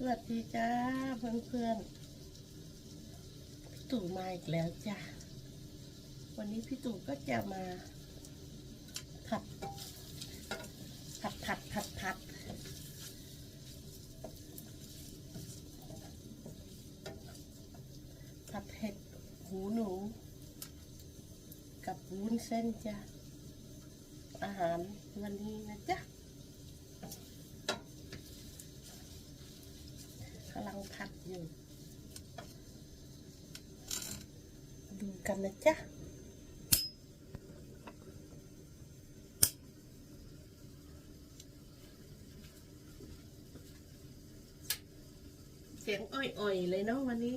สวัสดีจ้าเพื่อนเพื่อนพี่ตู่มาอีกแล้วจ้าวันนี้พี่ตู่ก็จะมา ผัด ผัดผัดผัดผัดผัดเห็ดหูหนู กับวุ้นเส้นจ้าอาหารวันนี้นะจ๊ะ กำลังผัดอยู่ ดูกันนะจ๊ะเสียงอ่อยๆ เลยเนาะวันนี้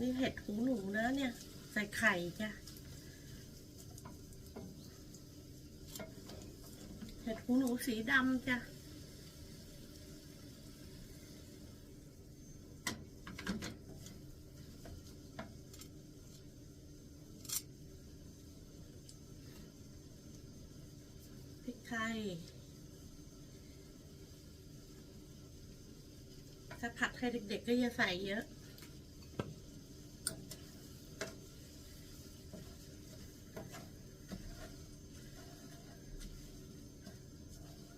นี่เห็ดหูหนูนะเนี่ย ใส่ไข่จ้ะเห็ดหูหนูสีดำจ้ะ พริกไทย ถ้าผัดให้เด็กๆก็อย่าใส่เยอะ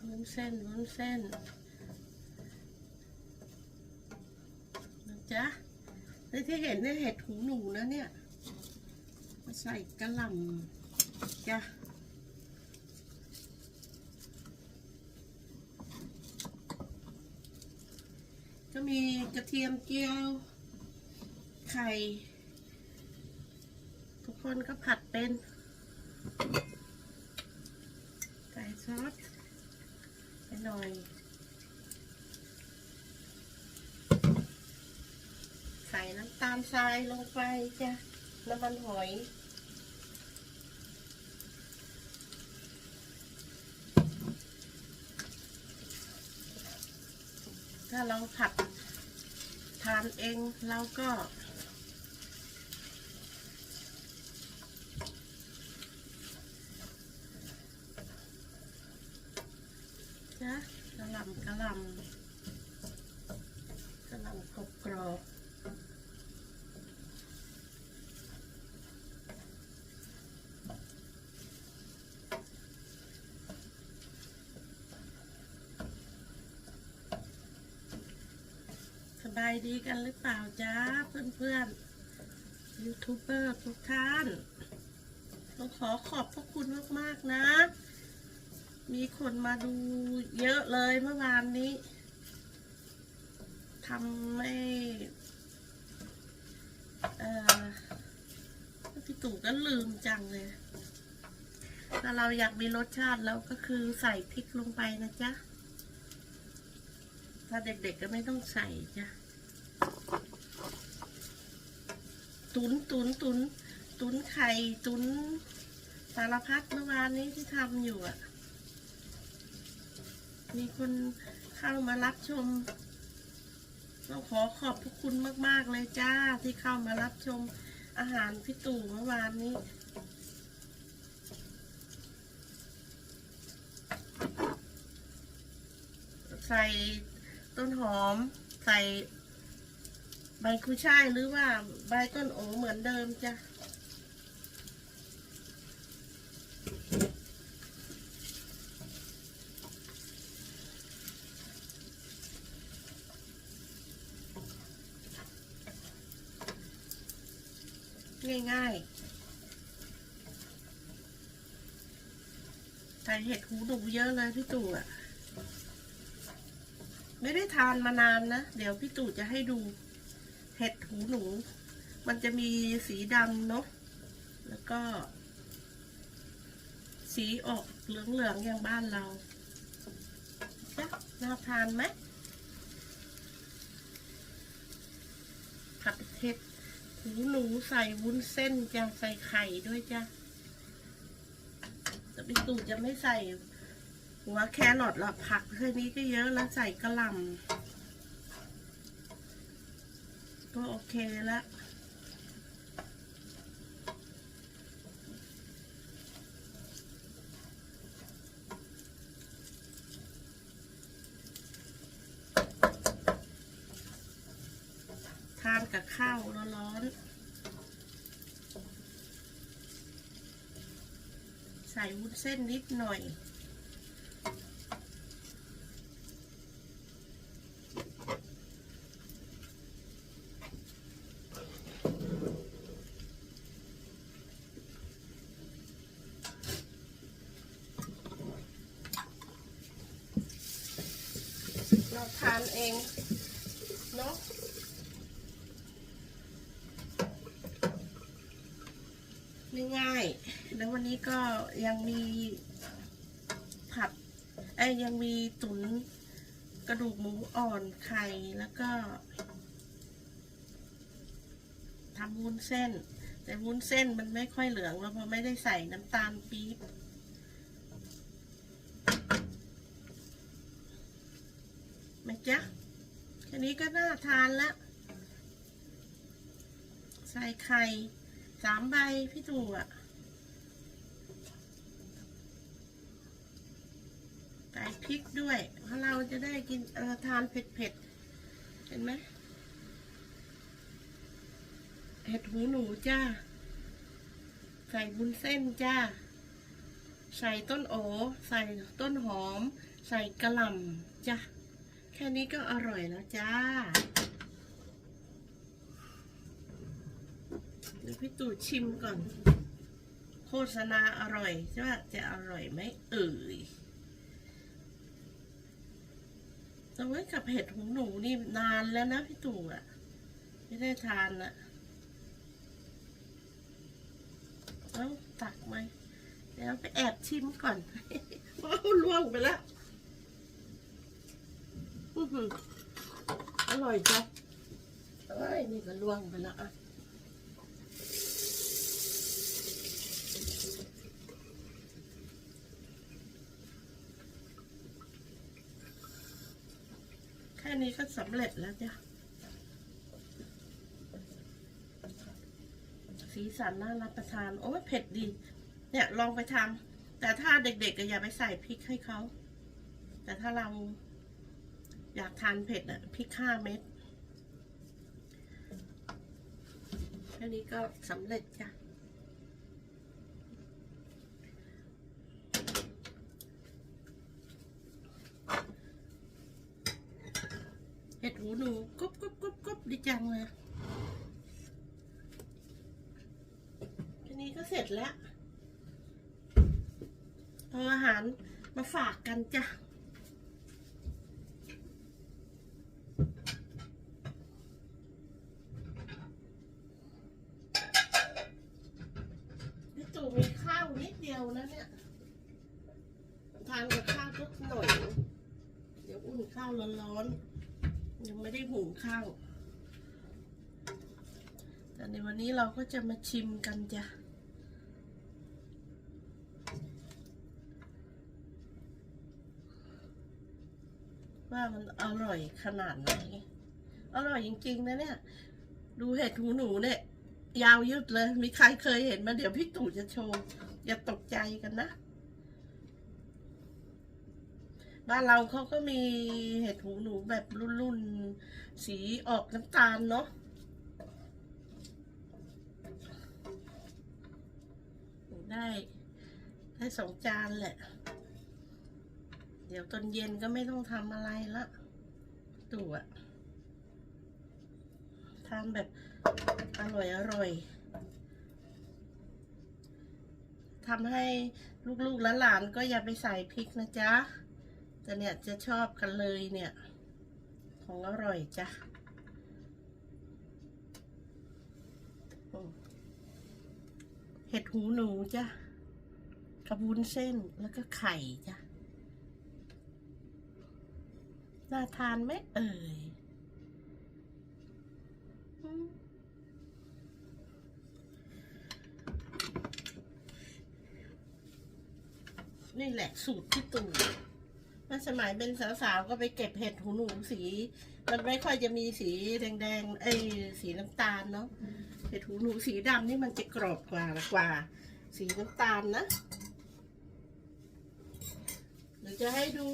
วุ้นเส้น วุ้นเส้นนะจ๊ะในที่เห็นเนี่ยเห็ดหูหนูนะเนี่ยมาใส่กระหล่ำจ้ะ ก็มี กระเทียมเจียว ไข่ ทุกคนก็ผัดเป็นใส่ซอสไปหน่อย ใส่น้ำตาลทรายลงไปจ้ะ น้ำมันหอยถ้าเราผัด ทานเองเราก็นะกระลำกระลำกระลำกรอบกรอบายดีกันหรือเปล่าจ้าเพื่อนๆยูทูบเบอร์ทุกท่านต้องขอขอบพระคุณมากๆนะ มีคนมาดูเยอะเลยเมื่อวานนี้ทำไม่เออพี่ตู่ก็ลืมจังเลยถ้าเราอยากมีรสชาติแล้วก็คือใส่พริกลงไปนะจ๊ะ ถ้าเด็กๆก็ไม่ต้องใส่จ้ะ ตุนตุนตุนตุนไข่ตุนสารพัดเมื่อวานนี้ที่ทำอยู่อะ มีคนเข้ามารับชมต้องขอขอบพระคุณมาก ๆ เลยจ้าที่เข้ามารับชมอาหารพี่ตู่เมื่อวานนี้ใส่ต้นหอม ใส่ ใบกุช่ายหรือว่าใบต้นโอเหมือนเดิมจ้ะง่ายๆใส่เห็ดหูหนูเยอะเลยพี่ตู่อะ ไม่ได้ทานมานานนะ เดี๋ยวพี่ตู่จะให้ดู เห็ดหูหนู มันจะมีสีดำเนาะแล้วก็ สีออกเหลืองๆอย่างบ้านเราจ้ะน่าทานไหมผัดเห็ดหูหนูใส่วุ้นเส้นจะใส่ไข่ด้วยจ้ะแต่พี่ตู่จะไม่ใส่หัวแครอทหรอกผักแค่นี้ก็เยอะแล้วใส่กระหล่ำ ก็โอเคแล้วทานกับข้าวร้อนๆใส่วุ้นเส้นนิดหน่อย ง่ายๆ แล้ววันนี้ก็ยังมีผัดไอ้ยยังมีตุ๋นกระดูกหมูอ่อนไข่แล้วก็ทำวุ้นเส้น แต่วุ้นเส้นมันไม่ค่อยเหลืองแล้วเพราะไม่ได้ใส่น้ำตาลปี๊บไหมจ๊ะแค่นี้ก็น่าทานแล้วใส่ไข่ สามใบพี่ตู่อะใส่พริกด้วยเพราะเราจะได้กินเออทานเผ็ดๆ เห็นไหมเห็ดหูหนูจ้า ใส่บุญเส้นจ้า ใส่ต้นโอ ใส่ต้นหอม ใส่กระหล่ำจ้า แค่นี้ก็อร่อยแล้วจ้า เดี๋ยวพี่ตู่ชิมก่อน โฆษณาอร่อยใช่ไหมจะอร่อยไหมเอ่ยแต่ว่ากับเห็ดหูหนูนี่นานแล้วนะพี่ตู่อะ ไม่ได้ทานอะเอ้าตักไหมเดี๋ยวไปแอบชิมก่อนว้าวล่วงไปแล้วอือหืออร่อยจ้ะเอ้ยนี่ก็ล่วงไปแล้วอะ นี้ก็สำเร็จแล้วจ้ะ สีสันน่ารับประทาน โอ้ยเผ็ดดี เนี่ยลองไปทำ แต่ถ้าเด็กๆก็อย่าไปใส่พริกให้เขา แต่ถ้าเราอยากทานเผ็ดอะพริกห้าเม็ดแค่นี้ก็สำเร็จจ้ะ เห็ดหูหนูกรบกรบกรบกบดีจังเลยแค่นี้ก็เสร็จแล้วเอาอาหารมาฝากกันจ้ะพี่ตู่มีข้าวนิดเดียวนะเนี่ย ทานกับข้าวทุกหน่อย เดี๋ยวอุ่นข้าวร้อนๆ ไม่ได้หุงข้าวแต่ในวันนี้เราก็จะมาชิมกันจ้ะว่ามันอร่อยขนาดไหน อร่อยจริงๆนะเนี่ย ดูเห็ดหูหนูเนี่ย ยาวยืดเลย มีใครเคยเห็นมาเดี๋ยวพี่ตู่จะโชว์ อย่าตกใจกันนะ บ้านเราเขาก็มีเห็ดหูหนูแบบรุ่นๆ สีออกน้ำตาลเนาะได้ได้สองจานแหละ เดี๋ยวตอนเย็นก็ไม่ต้องทำอะไรละตู่อะทานแบบอร่อยอร่อยทำให้ลูกๆและหลานก็อย่าไปใส่พริกนะจ๊ะ แต่เนี่ยจะชอบกันเลยเนี่ย ของอร่อยจ้ะเห็ดหูหนูจ้ะกับวุ้นเส้นแล้วก็ไข่จ้ะน่าทานไหมเอ่ยนี่แหละสูตรพี่ตู่ มันสมัยเป็นสาวๆก็ไปเก็บเห็ดหูหนูสี มันไม่ค่อยจะมีสีแดงๆไอ้สีน้ำตาลเนาะเห็ดหูหนูสีดำนี่มันจะกรอบกว่ากว่า สีน้ำตาลนะเดี๋ยวจะให้ดู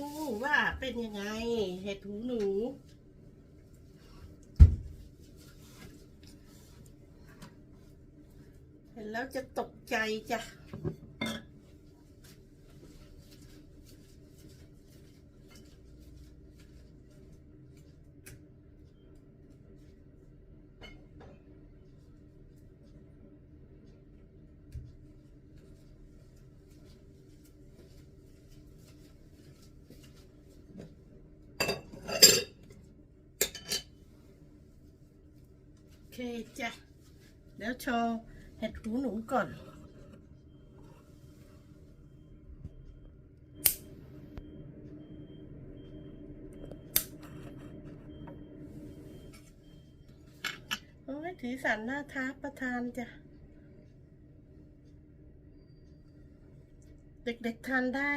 ว่าเป็นยังไง เห็ดหูหนู เห็นแล้วจะตกใจจ้ะ จ้ะเดี๋ยวโชว์เห็ดหูหนูก่อนโอ้ยสีสันน่าท้าประทานจ้ะ เด็กๆทานได้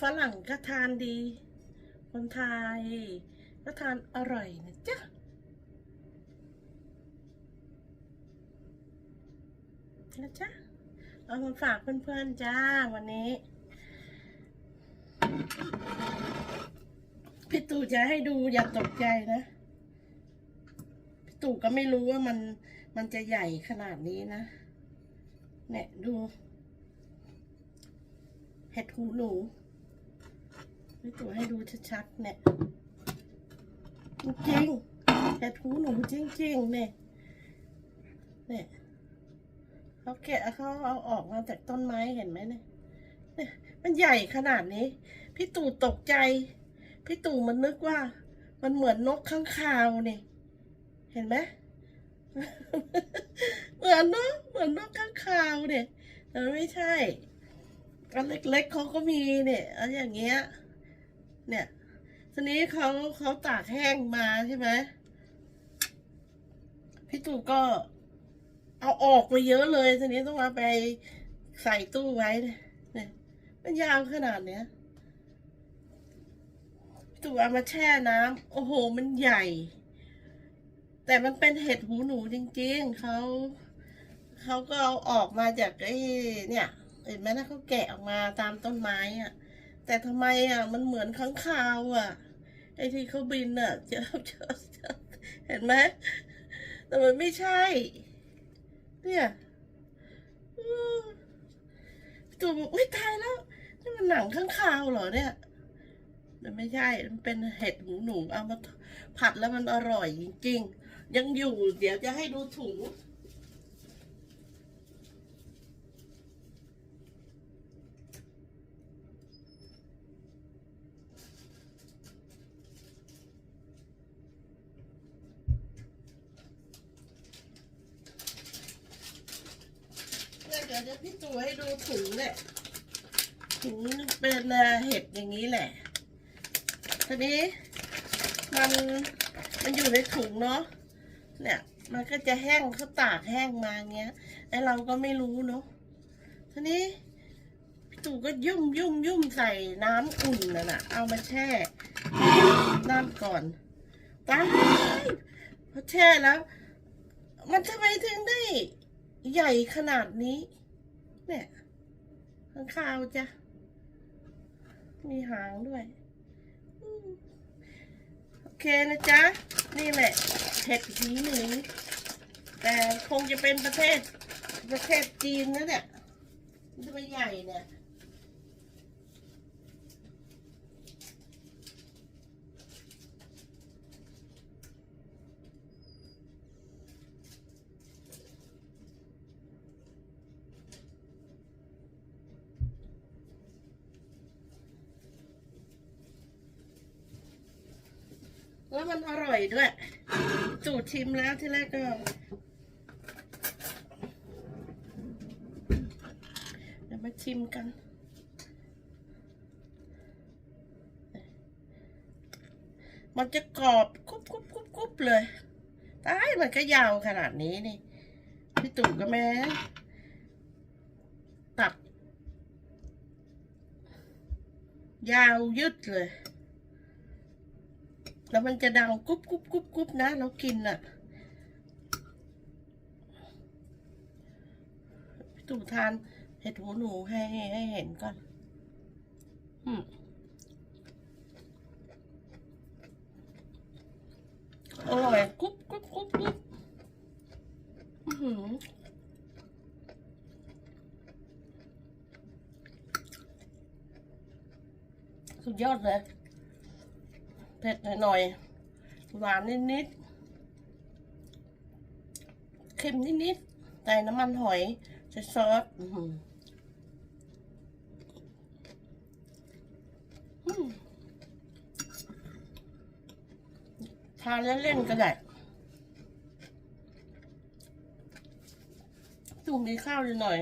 ฝรั่งก็ทานดี คนไทย ก็ทานอร่อยนะจ๊ะนะจ๊ะเอามาฝากเพื่อนๆจ้าวันนี้พี่ตู่จะให้ดูอย่าตกใจนะพี่ตู่ก็ไม่รู้ว่ามันมันจะใหญ่ขนาดนี้นะเนี่ยดูเห็ดหูหนูพี่ตู่ให้ดูชัดๆเนี่ย จริงๆเห็ดหูหนูจริงๆเนี่ยเนี่ยเขาแกะเขาเอาออกมาจากต้นไม้เห็นไหมเนี่ยเนี่ยมันใหญ่ขนาดนี้ พี่ตู่ตกใจ พี่ตู่มันนึกว่า มันเหมือนนกข้างคาวเนี่ยเห็นไหมเหมือนนอะเหมือนนกข้างคาวเนี่ยแต่ไม่ใช่อันเล็กๆเขาก็มีเนี่ยอันอย่างเงี้ย เนี่ย ทีนี้เขาเขาตากแห้งมาใช่ไหมพี่ตู่ก็เอาออกมาเยอะเลย ทีนี้ต้องมาไปใส่ตู้ไว้เนี่ยเนี่ยมันยาวขนาดเนี้ยตู้เอามาแช่น้ำโอ้โห มันใหญ่ แต่มันเป็นเห็ดหูหนูจริง ๆเขาเขาก็เอาออกมาจากไอ้เนี่ย เห็นไหมนะเขาแกะออกมาตามต้นไม้อะแต่ทำไมอะ มันเหมือนค้างคาวอะ ไอ้ที่เขาบินอะเจอเจอเจอเห็นไหมแต่มันไม่ใช่ เนี่ยตู่บอกอุ้ยตายแล้ว นี่มันหนังข้างคาวเหรอเนี่ยแต่ไม่ใช่ มันเป็นเห็ดหูหนูเอามาผัดแล้วมันอร่อยจริงๆ ยังอยู่ เดี๋ยวจะให้ดูถุง เนี่ยเดี๋ยวจะพี่ตู่ให้ดู ถุงเนี่ยถุงเป็นเห็ดอย่างนี้แหละทีนี้มันมันอยู่ในถุงเนาะเนี่ยมันก็จะแห้งเขาตากแห้งมาเงี้ยไอเราก็ไม่รู้เนาะทีนี้พี่ตู่ก็ยุ่มยุ่มยุ่มใส่น้ำอุ่นน่ะนะเอามาแช่น้ำก่อนตายพอแช่แล้ว มันทำไมถึงได้ใหญ่ขนาดนี้ เนี่ย ข้างคาวจ้ะ มีหางด้วย โอเคนะจ๊ะ นี่แหละเห็ดผีหนีแต่คงจะเป็นประเทศประเทศจีนนะเนี่ยมันจะไปใหญ่เนี่ย แล้วมันอร่อย ด้วยจูดชิมแล้วที่แรกก็เดี๋ยวมาชิมกัน มันจะกรอบกรุบกรุบกรุบกรุบเลยตายมันก็ยาวขนาดนี้นี่ พี่ตู่ก็แม่ตัดยาวยืดเลย แล้วมันจะดังกุ๊บกุ๊บกุ๊บกุ๊บนะเรากินอะตู่ทานเห็ดหูหนูให้ให้เห็นก่อน อืมอร่อยกุ๊บกุ๊บกุ๊บกุ๊บหือสุดยอดเลย เผ็ดหน่อยๆหวานนิดๆเค็มนิดๆแต่น้ำมันหอยใส่ซอสอือหือทานเล่นๆก็ได้ตุ่มมีข้าวอยู่หน่อย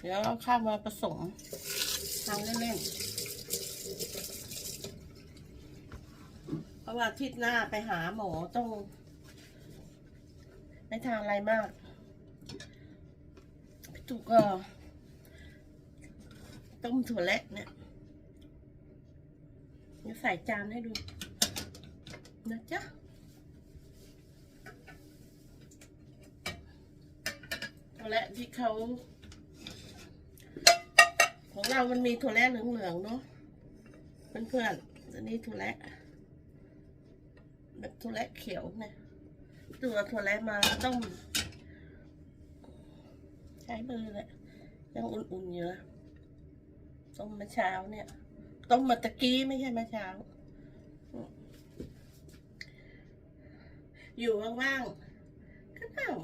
เดี๋ยวเอาข้าวมาผสมทานเล่นๆ เพราะว่าทิตย์หน้าไปหาหมอต้องไม่ทานอะไรมากพี่ตุกก็ต้มถั่วแระเนี่ยเดี๋ยวใส่จานให้ดูนะจ๊ะถั่วแระที่เขา ของเรามันมีถั่วแระเหลืองๆเนาะเพื่อนๆอันนี้ถั่วแระ แบบถั่วแระเขียวเนี่ยตัวถั่วแระมาต้มใช้มือแหละยังอุ่นๆอยู่นะต้มมาเช้าเนี่ยต้มมาตะกี้ไม่ใช่มาเช้า อยู่ว่างๆก็นั่ง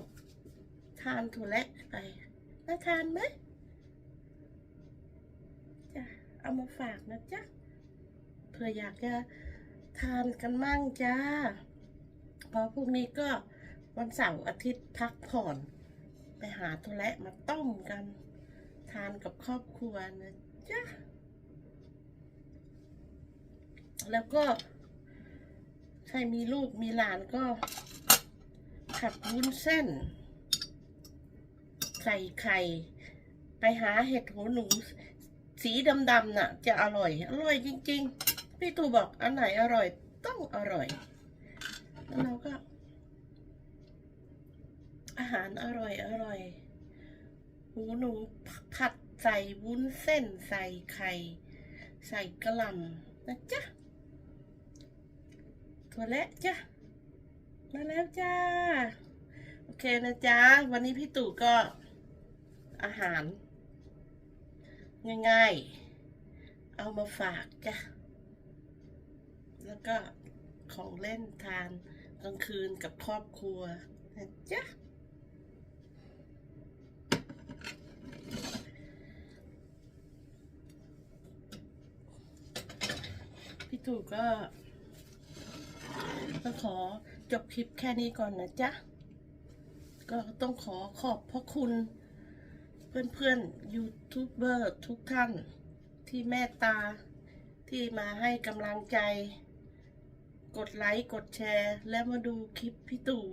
ทานถั่วแระไปน่าทานไหมจ้ะเอามาฝากนะจ๊ะเผื่ออยากจะ ทานกันมั่งจ้าเพอพรุ่งนี้ก็วันเสาร์อาทิตย์พักผ่อน ไปหาโทแระมาต้มกัน ทานกับครอบครัวนะจ๊ะแล้วก็ ใครมีลูกมีหลานก็ ขัดวุ้นเส้น ใส่ไข่ ไปหาเห็ดหูหนู สีดำๆน่ะ จะอร่อย อร่อยจริง ๆ พี่ตูบอกอันไหนอร่อยต้องอร่อย แล้วเราก็ อาหารอร่อยอร่อย หูหนูผัดใส่วุ้นเส้นใส่ไข่ ใส่กระหล่ำนะจ๊ะถั่วและจ้ะมาแล้วจ้า โอเคนะจ๊ะ วันนี้พี่ตู่ก็อาหาร ง่ายๆ เอามาฝากจ้ะ แล้วก็ของเล่นทานกลางคืนกับครอบครัวนะจ๊ะพี่ตู่ก็ก็ขอจบคลิปแค่นี้ก่อนนะจ๊ะ ก็ต้องขอขอบพระคุณ เพื่อนๆยูทูบเบอร์ทุกท่านที่เมตตาที่มาให้กำลังใจ กดไลค์กดแชร์ และมาดูคลิปพี่ตู่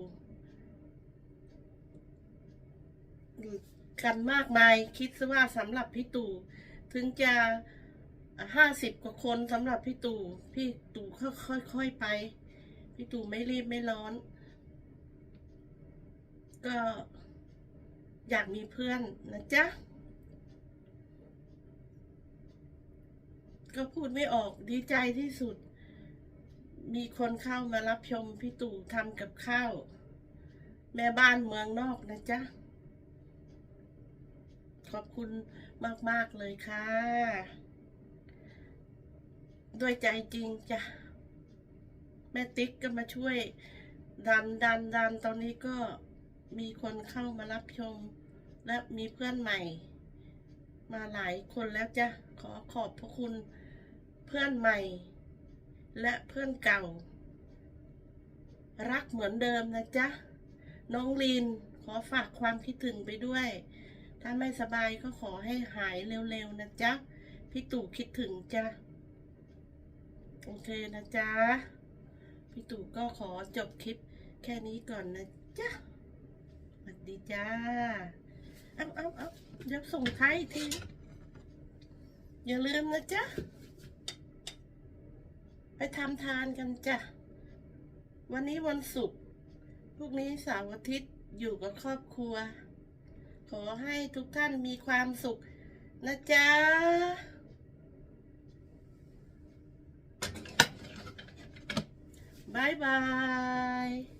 กันมากมายคิดซะว่าสำหรับพี่ตู่ถึงจะห้าสิบกว่าคนสำหรับพี่ตู่พี่ตู่ค่อยๆไป พี่ตู่ไม่รีบไม่ร้อน ก็อยากมีเพื่อนนะจ๊ะ ก็พูดไม่ออกดีใจที่สุด มีคนเข้ามารับชมพี่ตู่ทำกับข้าว แม่บ้านเมืองนอกนะจ๊ะ ขอบคุณมาก ๆ เลยค่ะ ด้วยใจจริงจ้ะ แม่ติ๊กก็มาช่วย ดันดันดันตอนนี้ก็มีคนเข้ามารับชม และมีเพื่อนใหม่ มาหลายคนแล้วจ้ะ ขอขอบพระคุณเพื่อนใหม่ และเพื่อนเก่า รักเหมือนเดิมนะจ๊ะ น้องลีนขอฝากความคิดถึงไปด้วย ถ้าไม่สบายก็ขอให้หายเร็วๆนะจ๊ะ พี่ตู่คิดถึงจ้ะ โอเคนะจ๊ะ พี่ตู่ก็ขอจบคลิปแค่นี้ก่อนนะจ๊ะสวัสดีจ้า เอาเอาเอาเดี๋ยวส่งท้ายที อย่าลืมนะจ๊ะ ไปทำทานกันจ้ะ วันนี้วันศุกร์พรุ่งนี้เสาร์อาทิตย์อยู่กับครอบครัว ขอให้ทุกท่านมีความสุขนะจ๊ะ บายบาย